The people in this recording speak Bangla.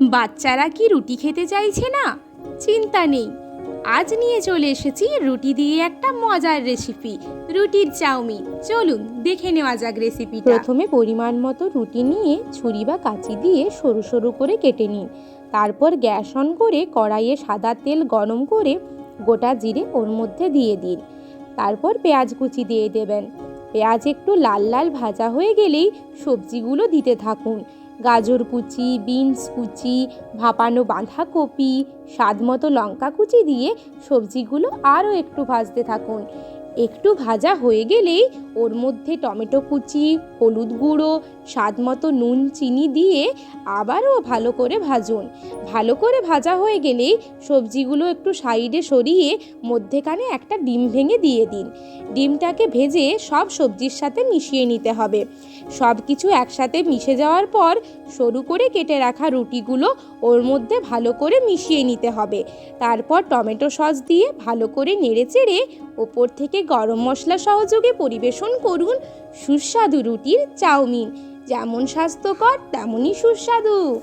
বাচ্চারা কি রুটি খেতে চাইছে না? চিন্তা নেই। আজ নিয়ে চলে এসেছি রুটি দিয়ে একটা মজার রেসিপি রুটির চাউমিন। চলুন, দেখে নেওয়া যাক রেসিপিটা প্রথমে পরিমাণ মতো রুটি নিয়ে ছুরি বা কাঁচি দিয়ে সরু সরু করে কেটে নিন। তারপর গ্যাস অন করে কড়াইয়ে সাদা তেল গরম করে গোটা জিরে ওর মধ্যে দিয়ে দিন। তারপর পেঁয়াজ কুচি দিয়ে দেবেন। পেঁয়াজ একটু লাল লাল ভাজা হয়ে গেলেই সবজিগুলো দিতে থাকুন। গাজর কুচি, বিনস কুচি, ভাপানো বাঁধাকপি স্বাদ মতো লঙ্কা কুচি দিয়ে সবজিগুলো আরও একটু ভাজতে থাকুন। একটু ভাজা হয়ে গেলেই ওর মধ্যে টমেটো কুচি, হলুদ গুঁড়ো, স্বাদ মতো নুন, চিনি দিয়ে আবারও ভালো করে ভাজুন। ভালো করে ভাজা হয়ে গেলেই সবজিগুলো একটু সাইডে সরিয়ে মধ্যেখানে একটা ডিম ভেঙে দিয়ে দিন। ডিমটাকে ভেজে সব সবজির সাথে মিশিয়ে নিতে হবে। সব কিছু একসাথে মিশে যাওয়ার পর সরু করে কেটে রাখা রুটিগুলো ওর মধ্যে ভালো করে মিশিয়ে নিতে হবে। তারপর টমেটো সস দিয়ে ভালো করে নেড়ে চেড়ে ওপর থেকে গরম মশলা সহযোগে পরিবেশন করুন সুস্বাদু রুটির চাউমিন। যেমন স্বাস্থ্যকর তেমনই সুস্বাদু।